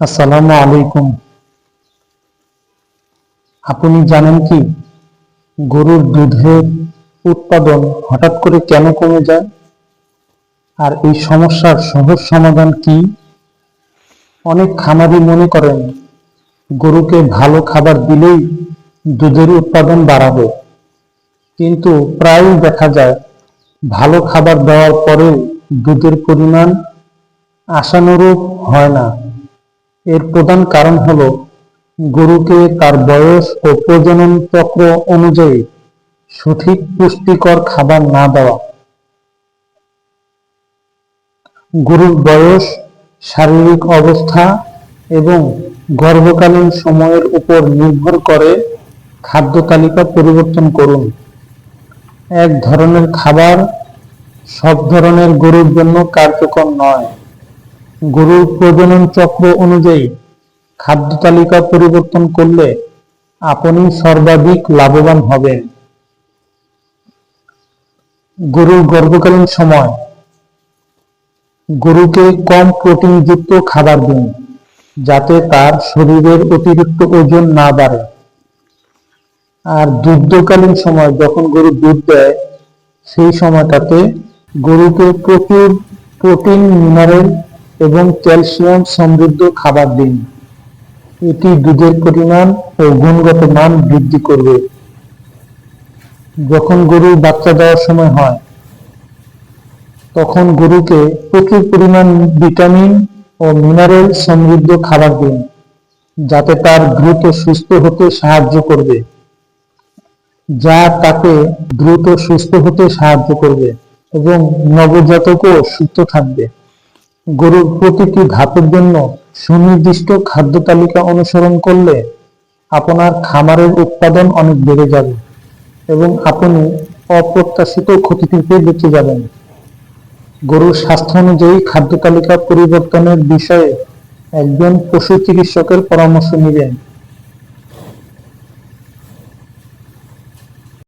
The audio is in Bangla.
আসসালামু আলাইকুম। আপনি জানেন কি, গরুর দুধের উৎপাদন হঠাৎ করে কেন কমে যায়? আর এই সমস্যার সহজ সমাধান কি? অনেক খামারি মনে করেন, গরুকে ভালো খাবার দিলেই দুধের উৎপাদন বাড়াবে। কিন্তু প্রায়ই দেখা যায়, ভালো খাবার দেওয়ার পরেও দুধের পরিমাণ আশানুরূপ হয় না। এর প্রধান কারণ হলো গরুকে তার বয়স ও প্রজনন চক্র অনুযায়ী সঠিক পুষ্টিকর খাবার না দেওয়া। গরুর বয়স, শারীরিক অবস্থা এবং গর্ভকালীন সময়ের উপর নির্ভর করে খাদ্য তালিকা পরিবর্তন করুন। এক ধরনের খাবার সব ধরনের গরুর জন্য কার্যকর নয়। গরুর প্রজনন চক্র অনুযায়ী খাদ্য তালিকা পরিবর্তন করলে আপনি সর্বাধিক লাভবান হবেন। গরুর গর্ভকালীন সময় গরুকে কম প্রোটিনযুক্ত খাবার দিন, যাতে তার শরীরের অতিরিক্ত ওজন না বাড়ে। আর দুগ্ধকালীন সময় যখন গরু দুধ দেয়, সেই সময়টাতে গরুকে প্রচুর প্রোটিন, মিনারেল এবং ক্যালসিয়াম সমৃদ্ধ খাবার দিন। এটি দুধের পরিমাণ ও গুণগত মান বৃদ্ধি করবে। যখন গরুর বাচ্চা দেওয়ার সময় হয়, তখন গরুকে প্রচুর পরিমাণ ভিটামিন ও মিনারেল সমৃদ্ধ খাবার দিন, যাতে তার দ্রুত সুস্থ হতে সাহায্য করবে। যা তাকে দ্রুত সুস্থ হতে সাহায্য করবে এবং নবজাতকও সুস্থ থাকবে। গরুর প্রতিটি ধাপের জন্য সুনির্দিষ্ট খাদ্য তালিকা অনুসরণ করলে আপনার খামারের উৎপাদন অনেক বেড়ে যাবে এবং আপনি অপ্রত্যাশিত ক্ষতি থেকে বেঁচে যাবেন। গরুর স্বাস্থ্য অনুযায়ী খাদ্য তালিকা পরিবর্তনের বিষয়ে একজন পশু চিকিৎসকের পরামর্শ নেবেন।